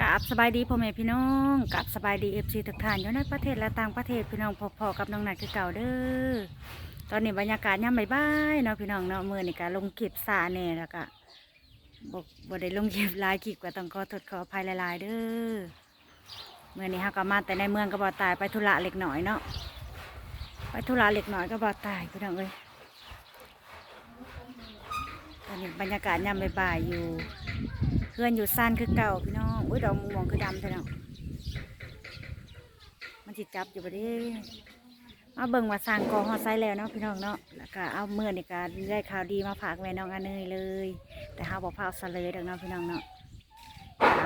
กับสบายดีพ่อแม่พี่น้องกับสบายดีเอฟซีทุกท่านอยู่ในประเทศและต่างประเทศพี่น้องพอๆกับน้องนัดคือเก่าเด้อตอนนี้บรรยากาศย่ำบ่ายเนาะพี่น้องเนาะมือนี่ก็ลงคลิปซาแน่แล้วก็บอกบ่ได้ลงคลิปหลายคลิปก็ต้องขอโทษขออภัยหลายๆเด้อเมื่อนี้ฮะก็มาแต่ในเมืองก็บ่ตายไปธุระเล็กหน่อยเนาะไปธุระเล็กหน่อยก็บ่ตายพี่น้องเอ้ยตอนนี้บรรยากาศย่ำบ่ายอยู่เพื่อนอยู่ซ่านคือเก่าพี่น้อง อุ้ยดอกม่วงคือดำพี่น้องมันจิจับอยู่บ่เด้มาเบิ่งว่าสร้างกองฮอไซแล้วเนาะพี่น้องเนาะแล้วก็เอาเมื่อนี่ก็ได้ข่าวดีมาฝากแม่น้องอันเนยเลย แต่เฮาบ่พาเอาซะเลยดอกเนาะพี่น้องเนาะ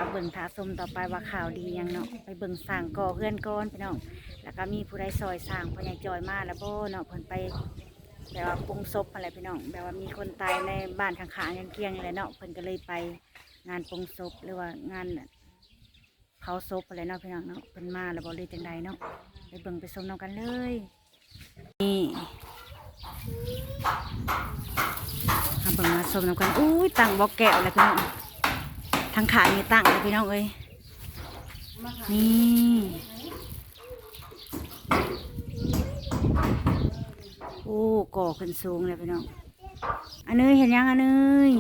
าเบิ่งถาชมต่อไปว่าข่าวดียังเนาะไปเบิ่งสร้างกอเพื่อนก่อนพี่น้องแล้วก็มีผู้ใดซอยสร้างพ่อใหญ่จอยมาแล้วบ่เนาะเพิ่นไปแบบว่าปรุงศพอะไรพี่น้องแบบว่ามีคนตายในบ้านข้างๆเคียงๆนี่แหละเนาะเพิ่นก็เลยไปงานปรงศพหรือว่างาน เผาศพอะไรเนาะพี่น้องเนาะเป็นมาแล้วบอกเลยจังใดเนาะไปเบิ่งไปชมน้องกันเลย นี่มาเบิ่งมาชมน้องกันอุ้ยตั้งบอกแก้วเลยพี่น้องทางขานี่ตั้งเลยพี่น้องเอ้ยนี่โอ้ก่อขึ้นสูงเลยพี่น้องอันเนยเห็นยังอันเนย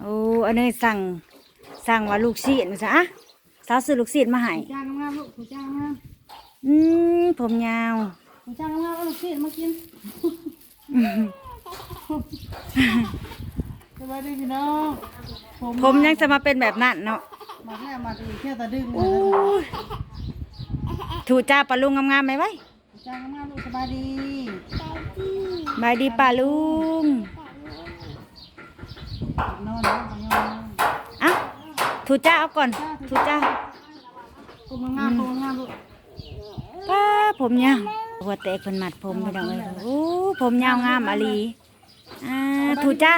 โอ้อันนี้สั่ง สั่งว่าลูกศิษย์มาซะอะสาวซื้อลูกศิษย์มาให้จ้างงามๆลูกผู้จ้างงามอืมผมยาวผู้จ้างงามๆเอาลูกศิษย์มากินสวัสดีพี่น้องผมยังจะมาเป็นแบบนั้นเนาะมาแค่มาดีแค่ตะดึงอู้ยถูจ้าปลาลุงงามๆไหมไว้ผู้จ้างงามๆลูกสบายดีบายดีปลาลุงนอนแล้วนอนอะ ถูจ้าเอาก่อนถูจ้ากูมางามกูงามลูกป้าผมยาวหัวแตกเพิ่นมัดผมไปดองเลยโอ้ผมยาวงามอะลีอ่าถูจ้า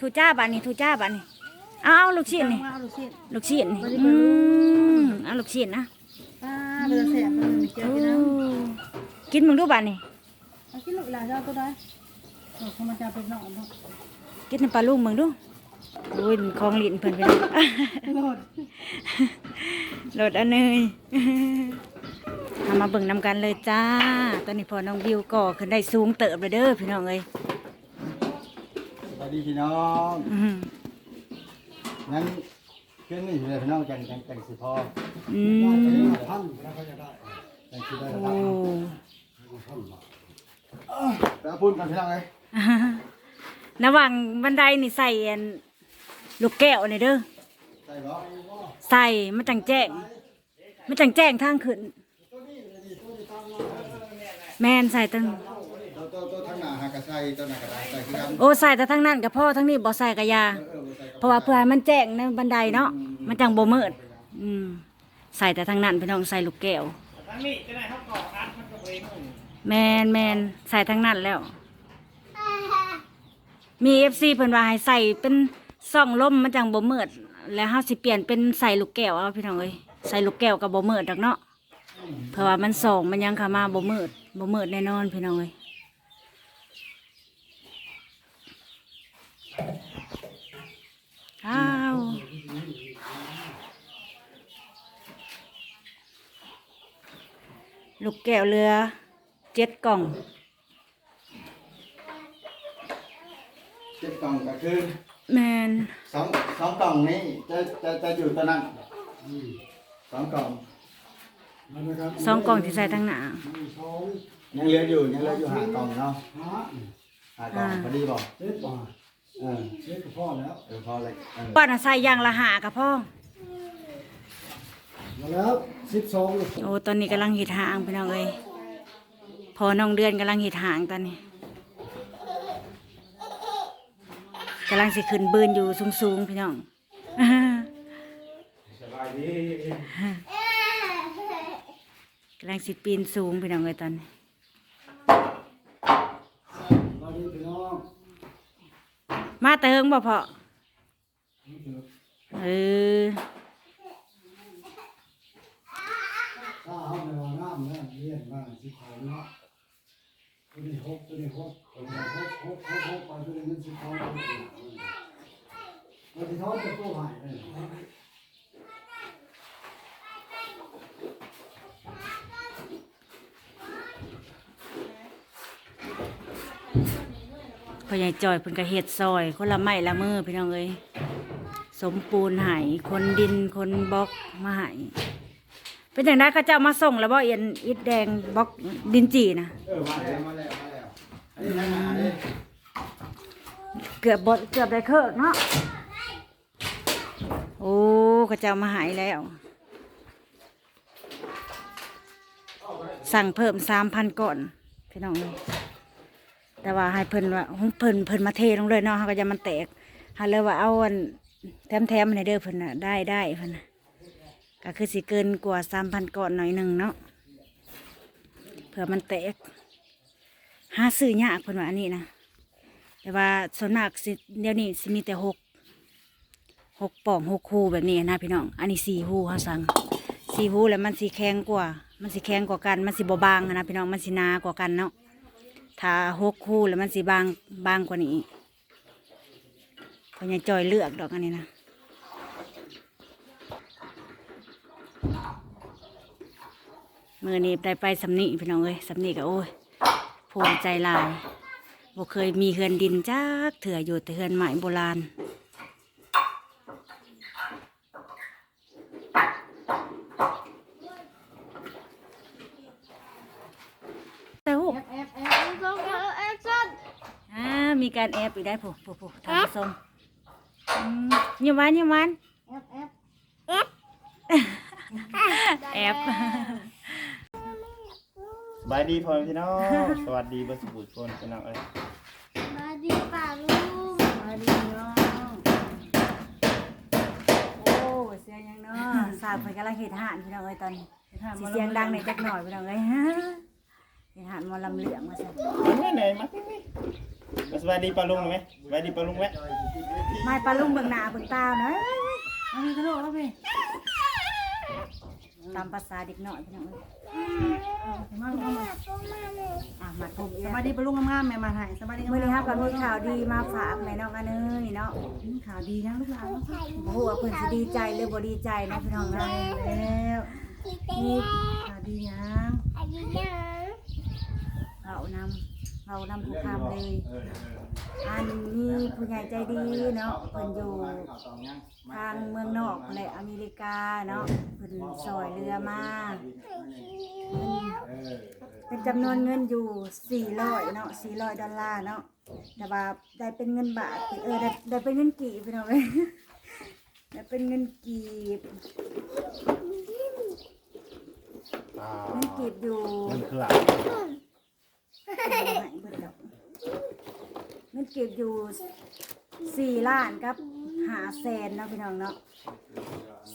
ถูจ้าบัดนี้ถูจ้าบัดนี้เอาเอาลูกศิษย์นี่มาเอาลูกศิษย์ลูกศิษย์นี่อืมเอาลูกศิษย์นะป้าเบื่อแสบเลยเจอโอ้พี่น้องกินมึงดูบ้านนี่เอากินลูกหลานเจ้าตัวได้โอ้เขามาจะเป็นน้องเนาะกินน้ำปลาลูกมึงดู โอ้ยของลิ้นเพิ่นไปเลยโลดโหลดอันเนยเอามาเบิ่งนำกันเลยจ้า ตอนนี้พอน้องบิวก่อขึ้นได้สูงเติบเลยเด้อพี่น้องเอ้ยสวัสดีพี่น้องอื้อหืองั้นเครื่องนี้เลยพี่น้องจังจังจังสิพออืมท่านแล้วก็จะได้จังสิได้โอ้แล้วพูดกันพี่น้องเลยระหว่างบันไดนี่ใส่อัน ลูกแก้วนี่เด้อใช่บ่ใส่มันจังแจ้งมันจังแจ้งทางขึ้น แมนใส่ตั้งโอ้ใส่แต่ทั้งนั้นกับพ่อทั้งนี้บ่ใส่กะยาเออบ่ใส่เพราะว่าเพื่อให้มันแจ้งในบันไดเนาะมันจังบ่มืดอืมใส่แต่ทั้งนั้นพี่น้องใส่ลูกแก้วแมนแมนใส่ทั้งนั้นแล้ว มีเอฟซีเพิ่นว่าให้ใส่เป็น ซ่องลมมันจังบ่มืดแล้วเฮาสิเปลี่ยนเป็นใส่ลูกแก้วเอาพี่น้องเอ้ยใส่ลูกแก้วก็บ่มืดดอกเนาะเพราะว่ามันส่องมันยังเข้ามาบ่มืดบ่มืดแน่นอนพี่น้องเอ้ยอ้าวลูกแก้วเรือเจ็ดกล่องเจ็ดกล่องก็คือ แมนสองสองกล่องนี้จะจะจะอยู่ตัวนั้นสองกล่องสองกล่องที่ใส่ทั้งหนายังเหลืออยู่ยังเหลืออยู่ห้ากล่องเนาะห้ากล่องพอดีบ่เช็ดบ่าเออเช็ดกับพ่อแล้วเออพอเลยเออป้าน่ะใส่อย่างละหากับพ่อมาแล้วสิบสองโอ้ตอนนี้กำลังหิดหางพี่น้องเอ้ยพอน้องเดือนกำลังหิดหางตอนนี้ กำลังสิขึ้นบืนอยู่สูงๆพี่น้องสบายดีกำลังสิปีนสูงพี่น้องเอ้ยตอนนี้สบายดีพี่น้องมาแต่เฮิงบ่พอเออถ้าเอาในวันน้ำเนี่ยเลี้ยงบ้านสิขาเนาะ ตันี้หญ่จ่อใหญ่จอยเป็นกระเห็ดซอย คนละไม้ละมือพี่น้องเอ้ยสมปูนหายคนดินคนบล็อกมาหายเป็นอย่างนั้นข้าเจ้ามาส่งแล้วบ่เอียนอิดแดงบล็อกดินจีนะเออมาแล้วมาแล้ว เกือบบดเกือบได้เครื่องเนาะโอ้เขาเจ้ามาหายแล้ว สั่งเพิ่มสามพันก่อนพี่น้องแต่ว่าให้เพิ่นว่าเพิ่นเพิ่นมาเทลงเลยเนาะเขาก็จะมันแตกหาเลยว่าเอาอันแถมแถมให้เด้อเพิ่นน่ะได้ได้เพิ่นน่ะก็คือสิเกินกว่าสามพันก่อนหน่อยหนึ่งเนาะเผื่อมันแตกหาซื้อยากเพิ่นว่าอันนี้นะ แต่ว่าส่วนมากสิเดี๋ยวนี้สิมีแต่หกหกป่องหกคู่แบบนี้นะพี่น้อง อันนี้สี่คู่เขาสั่งสี่คู่แล้วมันสีแข็งกว่า มันสีแข็งกว่ากัน มันสีบบางนะพี่น้อง มันสีหนากว่ากันเนาะ ถ้าหกคู่แล้วมันสีบางบางกว่านี้พอยังจอยเลือกดอกอันนี้นะมือนี้ได้ไปสำนีพี่น้องเอ้ยสำนีก็โอ้ยภูมิใจลาย บ่เคยมีเฮือนดินจักเถื่ออยู่แต่เฮือนใหม่โบราณแต่หูแอบแอบแอบลงมาแอบสั้นอ่ามีการแอบอีกได้ผู้ผู้ผู้ทำผสมอืมยิ้มหวานยิ้มหวานแอบแอบแอบสบายดีพ่อพี่น้องสวัสดีเบัสบุตรคนพี่น้องเอ้ยมาดีป่าลูกมาดีเนาะโอ้เสียงยังเนาะสาวเพิ่นกำลังเฮ็ดอาหารพี่น้องเอ้ยตอนนี้สิเสียงดังในอยจักหน่อยพี่น้องเอ้ยฮะเฮ็ดอาหารหมอลำเหลืองมาซะไหนไหนมาที่นี่มาสบายดีปลาลุงไหมสบายดีปลาลุงไหมไม่ปลาลุงเบิ่งหน้าเบิ่งตาเนาะมาดีกระโดดแล้วพี่ ตามภาษาเด็กน้อยพี่น้องเอ้ยมาลูกมาอะมาทุบอีกสแล้วบายดีปะลุงงามๆแม่มาให้สบายดีมื่อนี้ครับกับมีข่าวดีมาฝากแม่น้องอันเนยเนาะข่าวดีนะลูกหลานโอ้โหว่าเพิ่นสิดีใจหรือบ่ดีใจนะพี่น้องนะแล้วนี่ข่าวดีนะเรานำ เรานำผู้คำเลย อันนี้ผู้ใหญ่ใจดีเนาะเพิ่นอยู่ทางเมืองนอกและอเมริกาเนาะเพิ่นซอยเรือมาเป็นจำนวนเงินอยู่ 400 เนาะ400 ดอลลาร์เนาะแต่ว่าได้เป็นเงินบาทเออได้ได้เป็นเงินกีบพี่น้องเอ้ยได้เป็นเงินกีบเงินกีบอยู่มันคือหลั เงินกีบอยู่สี่ล้านกับหาแสนเนาะพี่น้องเนาะ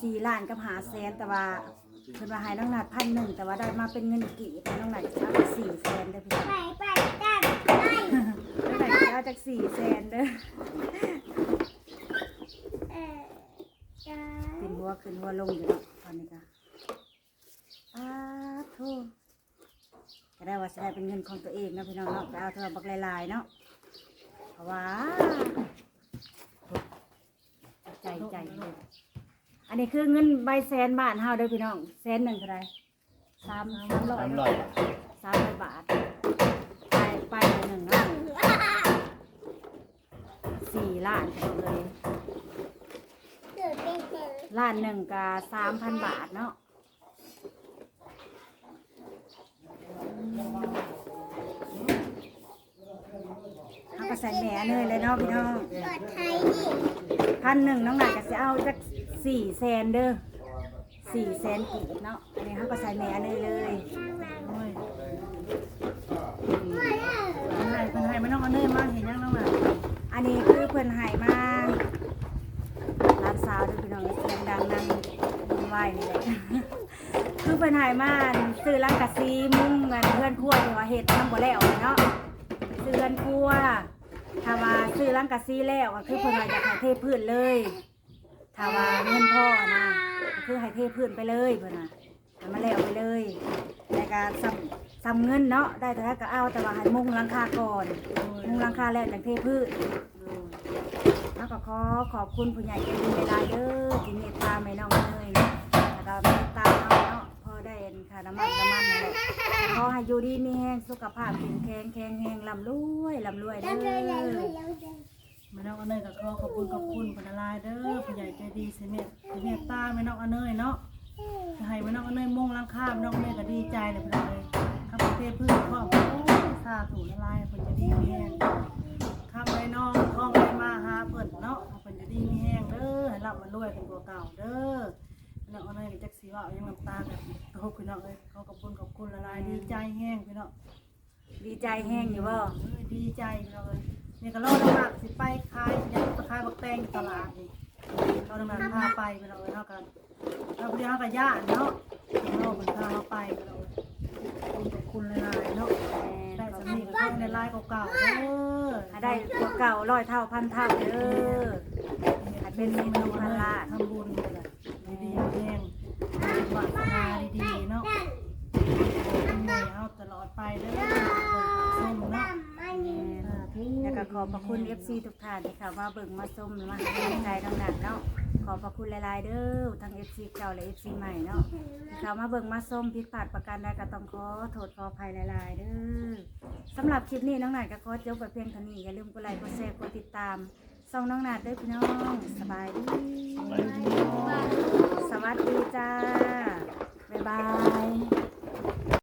สี่ล้านกับหาแสนแต่ว่าเพิ่นว่าให้น้องหนัดพันหนึ่งแต่ว่าได้มาเป็นเงินกีบน้องหนัดจะเอากสี่แสนเด้อพี่น้องน้องหนัดจะเอาจากสี่แสนเด้อขึ้นหัวขึ้นหัวลงอยู่เนาะตอนนี้ก็อ้าโธ่ก็ได้ว่าจะได้เป็นเงินของตัวเองเนาะพี่น้องเนาะไปเอาเธอบักหลายๆเนาะเพราะว่าใจใจเลยอันนี้คือเงินใบแสนบาทเฮาเด้อพี่น้องแสนหนึ่งเท่าไหรสามสามร้อยน้ำลอยสามร้อยบาทไปไปหนึ่งเนาะสี่ล้านกันเลยล้านหนึ่งกับสามพันบาทเนาะ เอากระ ใส่แหม่เลยเลยเนาะพี่น้องพันหนึ่งน้องหนักก็จะเอาจักสี่แสนเด้อสี่แสนกีบเนาะอันนี้เขาก็ใส่แหม่เลยเลยโอ้ยเป็นไงเป็นไงไม่ต้องเอาเนยมาเห็นยังน้องหลานอันนี้คือเพื่อนใหายมาร้านสาวเด้วยพี่น้องเสียงดังนั่งวุ่นวายนี่แหละ คือเพื่อนใหายมาซื้อร้านกะซีมุ่งเงินเพื่อนครัวที่ว่าเฮ็ดทำบ่แล้วเนาะซื้อเพื่อนครัว ถ้าว่าซื้อร้านกะซีแล้วก็คือเพื่อนว่าอยากให้เทพื้นเลยถ้าว่าเงินพ่อนะก็คือให้เทพื้นไปเลยเพื่อนน่ะให้มาแล้วไปเลยแต่ก็ซ้ำซ้ำเงินเนาะได้แต่ละก็เอาแต่ว่าให้มุงหลังคาก่อนมุงหลังคาแล้วจังเทพื้นแล้วก็ขอขอบคุณผู้ใหญ่ใจดีเวลายๆเด้อที่เมตตาแม่น้องเลยนะแล้วก็เมตตา เราเนาะพอได้เห็นค่าน้ำมันน้ำมันนั่นแหละขอให้อยู่ดีมีแห้งสุขภาพแข็งแข็งแข็งแห้งลำรวยลำรวยเด้อแม่น้องอเนยก็ขอขอบคุณขอบคุณพนลายเด้อผู้ใหญ่ใจดีเสเมตเสมตตาแม่น้องอเนยเนาะให้แม่น้องอเนยมุ่งลังคาแม่น้องอเนยก็ดีใจเลยพี่น้องเลยข้าพเจ้าพึ่งขอบคุณสาธุละลายเพิ่นจะดีมีแห้งข้าไปน้องท้องไปมาหาเพิ่นเนาะเพิ่นจะดีมีแห้งเด้อให้รับมันรวยเป็นตัวเก่าเด้อ น้องอเนยก็จักสิว่าเอายังน้ำตากันโตพี่น้องเลยขอขอบคุณขอบคุณละลายดีใจแห้งพี่น้องดีใจแห้งอยู่บ่เอ้ยดีใจเลยนี่ก็รอดมากสิไปขายยังไปขายบักแตงอยู่ตลาดนี่เราดำเนินพาไปไปเราเท่ากันเราเรียกกับญาติเนาะเราเป็นพาเราไปเราคุณกับคุณหลายๆเนาะได้สามีก็ในลายเก่าๆเด้อให้ได้ตัวเก่าร้อยเท่าพันเท่าเด้อให้เป็นเมนูพันล้านทำบุญกันเลย ดีๆแห้งวัฒนาดีๆเนาะคุณแม่เอาตลอดไปเด้อส้มเนาะสาธุแล้วก็ขอบพระคุณ FC ทุกท่านที่เข้ามาเบิ่งมาชมมาให้กำลังใจทั้งนั้นเนาะขอบพระคุณหลายๆเด้อทั้ง FC เก่าและ FC ใหม่เนาะที่เข้ามาเบิ่งมาชมผิดพลาดประการใดก็ต้องขอโทษขออภัยหลายๆเด้อสำหรับคลิปนี้น้องหนาดก็ขอจบไปเพียงเท่านี้อย่าลืมกดไลค์กดแชร์กดติดตาม ส่องน้องหนาดด้วยพี่น้องสบายดีสวัสดีจ้า บ๊ายบาย